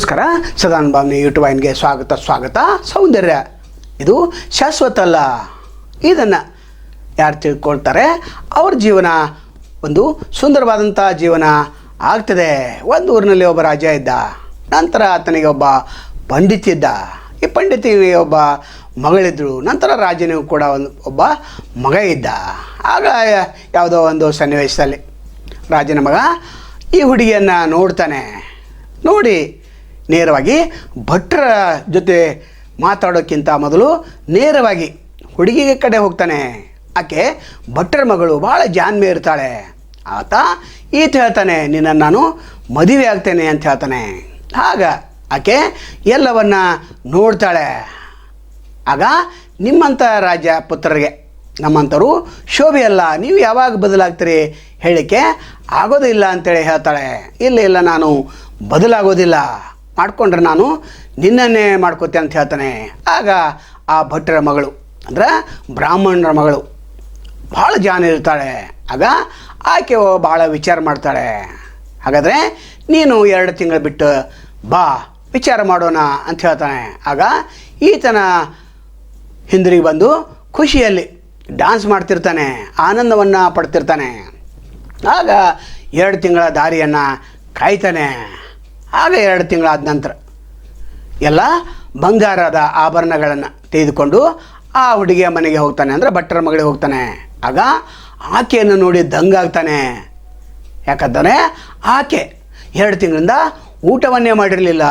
ನಮಸ್ಕಾರ. ಸದಾನ್ ಭಾವನೆ ಯೂಟ್ಯೂಬ್ ವಾಹಿನಿಗೆ ಸ್ವಾಗತ ಸ್ವಾಗತ. ಸೌಂದರ್ಯ. ಇದು ಶಾಶ್ವತ ಅಲ್ಲ ಇದನ್ನು ಯಾರು ತಿಳ್ಕೊಳ್ತಾರೆ? ಅವ್ರ ಜೀವನ ಒಂದು ಸುಂದರವಾದಂಥ ಜೀವನ ಆಗ್ತದೆ. ಒಂದು ಊರಿನಲ್ಲಿ ಒಬ್ಬ ರಾಜ ಇದ್ದ. ನಂತರ ಆತನಿಗೆ ಒಬ್ಬ ಪಂಡಿತ ಇದ್ದ. ಈ ಪಂಡಿತಿಗೆ ಒಬ್ಬ ಮಗಳಿದ್ದರು ನಂತರ ರಾಜನಿಗೂ ಕೂಡ ಒಂದು ಒಬ್ಬ ಮಗ ಇದ್ದ. ಆಗ ಯಾವುದೋ ಒಂದು ಸನ್ನಿವೇಶದಲ್ಲಿ ರಾಜನ ಮಗ ಈ ಹುಡುಗಿಯನ್ನು ನೋಡ್ತಾನೆ. ನೋಡಿ ನೇರವಾಗಿ ಭಟ್ರ ಜೊತೆ ಮಾತಾಡೋಕ್ಕಿಂತ ಮೊದಲು ನೇರವಾಗಿ ಹುಡುಗಿಗೆ ಕಡೆ ಹೋಗ್ತಾನೆ. ಆಕೆ ಭಟ್ರ ಮಗಳು ಭಾಳ ಜಾನ್ಮೆ ಇರ್ತಾಳೆ. ಆತ ಈತ ಹೇಳ್ತಾನೆ ನಿನ್ನನ್ನು ನಾನು ಮದುವೆ ಆಗ್ತೇನೆ ಅಂತ ಹೇಳ್ತಾನೆ. ಆಗ ಆಕೆ ಎಲ್ಲವನ್ನ ನೋಡ್ತಾಳೆ. ಆಗ ನಿಮ್ಮಂಥ ರಾಜ ಪುತ್ರರಿಗೆ ನಮ್ಮಂಥವ್ರು ಶೋಭೆಯಲ್ಲ ನೀವು ಯಾವಾಗ ಬದಲಾಗ್ತೀರಿ? ಹೇಳಿಕೆ, ಆಗೋದಿಲ್ಲ ಅಂತೇಳಿ ಹೇಳ್ತಾಳೆ. ಇಲ್ಲ ಇಲ್ಲ, ನಾನು ಬದಲಾಗೋದಿಲ್ಲ. ಮಾಡಿಕೊಂಡ್ರೆ ನಾನು ನಿನ್ನನ್ನೇ ಮಾಡ್ಕೋತೆ ಅಂತ ಹೇಳ್ತಾನೆ. ಆಗ ಆ ಭಟ್ಟರ ಮಗಳು, ಅಂದ್ರೆ ಬ್ರಾಹ್ಮಣರ ಮಗಳು, ಭಾಳ ಜಾನ ಇರ್ತಾಳೆ. ಆಗ ಆಕೆ ಭಾಳ ವಿಚಾರ ಮಾಡ್ತಾಳೆ. ಹಾಗಾದರೆ ನೀನು ಎರಡು ತಿಂಗಳು ಬಿಟ್ಟು ಬಾ, ವಿಚಾರ ಮಾಡೋಣ ಅಂತ ಹೇಳ್ತಾನೆ. ಆಗ ಈತನ ಹಿಂದಿರುಗಿ ಬಂದು ಖುಷಿಯಲ್ಲಿ ಡ್ಯಾನ್ಸ್ ಮಾಡ್ತಿರ್ತಾನೆ, ಆನಂದವನ್ನು ಪಡ್ತಿರ್ತಾನೆ. ಆಗ ಎರಡು ತಿಂಗಳ ದಾರಿಯನ್ನು ಕಾಯ್ತಾನೆ. ಆಗ ಎರಡು ತಿಂಗಳಾದ ನಂತರ ಎಲ್ಲ ಬಂಗಾರದ ಆಭರಣಗಳನ್ನು ತೆಗೆದುಕೊಂಡು ಆ ಹುಡುಗಿಯ ಮನೆಗೆ ಹೋಗ್ತಾನೆ ಅಂದರೆ ಭಟ್ಟರ ಮಗಳಿಗೆ ಹೋಗ್ತಾನೆ. ಆಗ ಆಕೆಯನ್ನು ನೋಡಿ ದಂಗಾಗ್ತಾನೆ. ಯಾಕಂತಾನೆ ಆಕೆ ಎರಡು ತಿಂಗಳಿಂದ ಊಟವನ್ನೇ ಮಾಡಿರಲಿಲ್ಲ.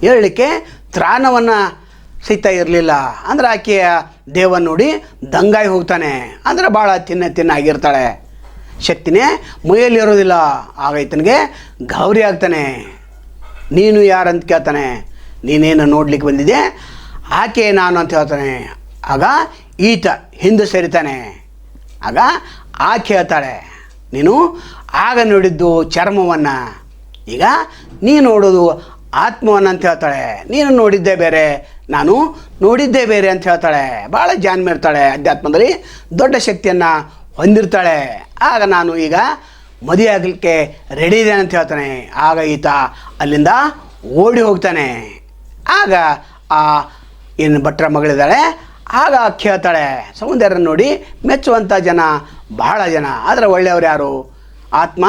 ಹೇಳಲಿಕ್ಕೆ ತ್ರಾಣವನ್ನು ಸಿಗ್ತಾ ಇರಲಿಲ್ಲ. ಅಂದರೆ ಆಕೆಯ ದೇವ ನೋಡಿ ದಂಗಾಗಿ ಹೋಗ್ತಾನೆ. ಅಂದರೆ ಭಾಳ ತಿನ್ನ ತಿನ್ನಾಗಿರ್ತಾಳೆ ಶಕ್ತಿನೇ ಮೈಯಲ್ಲಿ ಇರೋದಿಲ್ಲ ಆಗ ಈತನಿಗೆ ಗೌರಿ ಆಗ್ತಾನೆ. ನೀನು ಯಾರಂತ ಕೇಳ್ತಾನೆ, ನೀನೇನು ನೋಡ್ಲಿಕ್ಕೆ ಬಂದಿದೆ ಆಕೆ ನಾನು ಅಂತ ಹೇಳ್ತಾನೆ. ಆಗ ಈತ ಹಿಂದೆ ಸರಿತಾನೆ. ಆಗ ಆಕೆ ಹೇಳ್ತಾಳೆ, ನೀನು ಆಗ ನೋಡಿದ್ದು ಚರ್ಮವನ್ನು. ಈಗ ನೀ ನೋಡೋದು ಆತ್ಮವನ್ನು ಅಂತ ಹೇಳ್ತಾಳೆ. ನೀನು ನೋಡಿದ್ದೇ ಬೇರೆ, ನಾನು ನೋಡಿದ್ದೇ ಬೇರೆ ಅಂತ ಹೇಳ್ತಾಳೆ. ಭಾಳ ಜಾನ್ಮೆ ಇರ್ತಾಳೆ. ಅಧ್ಯಾತ್ಮದಲ್ಲಿ ದೊಡ್ಡ ಶಕ್ತಿಯನ್ನು ಹೊಂದಿರ್ತಾಳೆ. ಆಗ ನಾನು ಈಗ ಮದುವೆ ಆಗಲಿಕ್ಕೆ ರೆಡಿ ಇದೆ ಅಂತ ಹೇಳ್ತಾನೆ. ಆಗ ಈತ ಅಲ್ಲಿಂದ ಓಡಿ ಹೋಗ್ತಾನೆ. ಆಗ ಆ ಏನು ಭಟ್ರ ಮಗಳಿದ್ದಾಳೆ. ಆಗ ಕೇಳ್ತಾಳೆ ಸೌಂದರ್ಯ ನೋಡಿ ಮೆಚ್ಚುವಂಥ ಜನ, ಬಹಳ ಜನ. ಆದರೆ ಒಳ್ಳೆಯವರು ಯಾರು? ಆತ್ಮ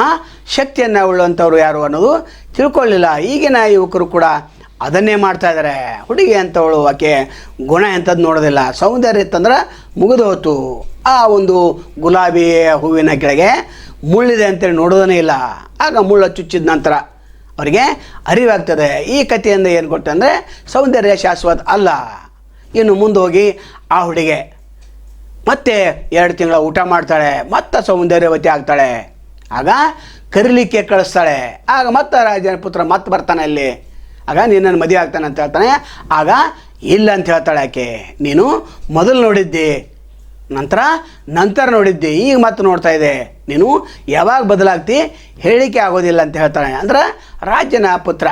ಶಕ್ತಿಯನ್ನು ಉಳ್ಳುವಂಥವ್ರು ಯಾರು ಅನ್ನೋದು ತಿಳ್ಕೊಳ್ಳಿಲ್ಲ. ಈಗಿನ ಯುವಕರು ಕೂಡ ಅದನ್ನೇ ಮಾಡ್ತಾ ಇದ್ದಾರೆ ಹುಡುಗಿ ಅಂತವಳು ಆಕೆ ಗುಣ ಎಂಥದ್ದು ನೋಡೋದಿಲ್ಲ. ಸೌಂದರ್ಯ ಇತ್ತಂದ್ರೆ ಮುಗಿದು ಹೋತು ಆ ಒಂದು ಗುಲಾಬಿ ಹೂವಿನ ಕೆಳಗೆ ಮುಳ್ಳಿದೆ ಅಂತೇಳಿ ನೋಡೋದೇ ಇಲ್ಲ. ಆಗ ಮುಳ್ಳು ಚುಚ್ಚಿದ ನಂತರ ಅವರಿಗೆ ಅರಿವಾಗ್ತದೆ. ಈ ಕಥೆಯಿಂದ ಏನು ಕೊಟ್ಟಂದರೆ ಸೌಂದರ್ಯ ಶಾಶ್ವತ ಅಲ್ಲ. ಇನ್ನು ಮುಂದೆ ಹೋಗಿ ಆ ಹುಡುಗೆ ಮತ್ತೆ ಎರಡು ತಿಂಗಳ ಊಟ ಮಾಡ್ತಾಳೆ, ಮತ್ತೆ ಸೌಂದರ್ಯವತಿ ಆಗ್ತಾಳೆ. ಆಗ ಕರಿಲಿಕ್ಕೆ ಕಳಿಸ್ತಾಳೆ. ಆಗ ಮತ್ತೆ ರಾಜನ ಪುತ್ರ ಮತ್ತೆ ಬರ್ತಾನೆ ಅಲ್ಲಿ. ಆಗ ನಿನ್ನನ್ನು ಮದುವೆ ಆಗ್ತಾನೆ ಅಂತ ಹೇಳ್ತಾನೆ. ಆಗ ಇಲ್ಲ ಅಂತ ಹೇಳ್ತಾಳೆ ಆಕೆ. ನೀನು ಮೊದಲು ನೋಡಿದ್ದಿ. ನಂತರ ನಂತರ ನೋಡಿದ್ದೆ, ಈಗ ಮತ್ತೆ ನೋಡ್ತಾ ಇದೆ. ನೀನು ಯಾವಾಗ ಬದಲಾಗ್ತಿ? ಹೇಳಿಕೆ ಆಗೋದಿಲ್ಲ ಅಂತ ಹೇಳ್ತಾನೆ. ಅಂದ್ರೆ ರಾಜನ ಪುತ್ರ.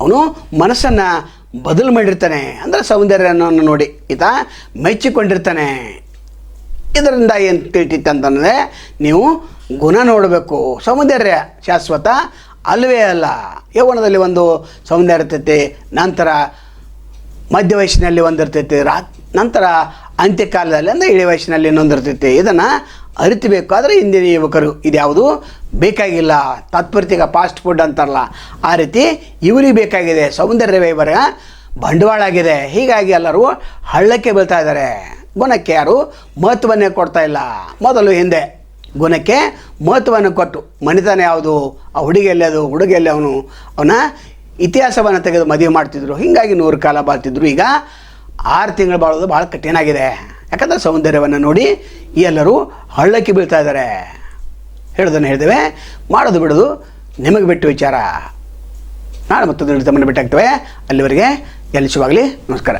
ಅವನು ಮನಸ್ಸನ್ನು ಬದಲು ಮಾಡಿರ್ತಾನೆ. ಅಂದರೆ ಸೌಂದರ್ಯವನ್ನು ನೋಡಿ. ಈತ ಮೆಚ್ಚಿಕೊಂಡಿರ್ತಾನೆ. ಇದರಿಂದ ಏನು ತಿಳಿತಿತ್ತಂತಂದರೆ ನೀವು ಗುಣ ನೋಡಬೇಕು. ಸೌಂದರ್ಯ ಶಾಶ್ವತ, ಅಲ್ಲವೇ ಅಲ್ಲ. ಯೌವನದಲ್ಲಿ ಒಂದು ಸೌಂದರ್ಯ ಇರ್ತೈತಿ, ನಂತರ ಮಧ್ಯ ವಯಸ್ಸಿನಲ್ಲಿ ಒಂದಿರ್ತೈತಿ, ರಾ ನಂತರ ಅಂತ್ಯಕಾಲದಲ್ಲಿ ಅಂದರೆ ಇಳಿ ವಯಸ್ಸಿನಲ್ಲಿ ಇನ್ನೊಂದು ಇರ್ತೈತಿ. ಇದನ್ನು ಅರಿತಬೇಕಾದ್ರೆ ಹಿಂದಿನ ಯುವಕರು ಇದ್ಯಾವುದು? ಬೇಕಾಗಿಲ್ಲ. ತಾತ್ಪರ್ತಿಗ ಫಾಸ್ಟ್ ಫುಡ್ ಅಂತಾರಲ್ಲ, ಆ ರೀತಿ ಇವರಿಗೆ ಬೇಕಾಗಿದೆ. ಸೌಂದರ್ಯ ವೈಭರ ಬಂಡವಾಳ ಆಗಿದೆ. ಹೀಗಾಗಿ ಎಲ್ಲರೂ ಹಳ್ಳಕ್ಕೆ ಬೀಳ್ತಾ ಇದ್ದಾರೆ. ಗುಣಕ್ಕೆ ಯಾರು? ಮಹತ್ವವನ್ನೇ ಕೊಡ್ತಾ ಇಲ್ಲ. ಮೊದಲು ಹಿಂದೆ ಗುಣಕ್ಕೆ ಮಹತ್ವವನ್ನು ಕೊಟ್ಟು, ಮನಿತನ ಯಾವುದು? ಆ ಹುಡುಗಿಯಲ್ಲಿ ಅದು, ಹುಡುಗಿಯಲ್ಲಿ ಅವನು, ಅವನ ಇತಿಹಾಸವನ್ನು ತೆಗೆದು ಮದುವೆ ಮಾಡ್ತಿದ್ರು. ಹೀಗಾಗಿ ನೂರು ಕಾಲ ಬಾಳ್ತಿದ್ರು. ಈಗ ಆರು ತಿಂಗಳು ಬಾಳೋದು ಭಾಳ ಕಠಿಣ ಆಗಿದೆ ಯಾಕಂದರೆ ಸೌಂದರ್ಯವನ್ನು ನೋಡಿ ಎಲ್ಲರೂ ಹಳ್ಳಕ್ಕೆ ಬೀಳ್ತಾ ಇದ್ದಾರೆ. ಹೇಳೋದನ್ನು ಹೇಳ್ತೇವೆ, ಮಾಡೋದು ಬಿಡೋದು ನಿಮಗೆ ಬಿಟ್ಟು ವಿಚಾರ. ನಾಳೆ ಮತ್ತೊಂದು ತಮ್ಮನ್ನು ಭೇಟಿ ಆಗ್ತೇವೆ. ಅಲ್ಲಿವರೆಗೆ ಎಲ್ಲಿ ಶುಭಾಗಲಿ ನಮಸ್ಕಾರ.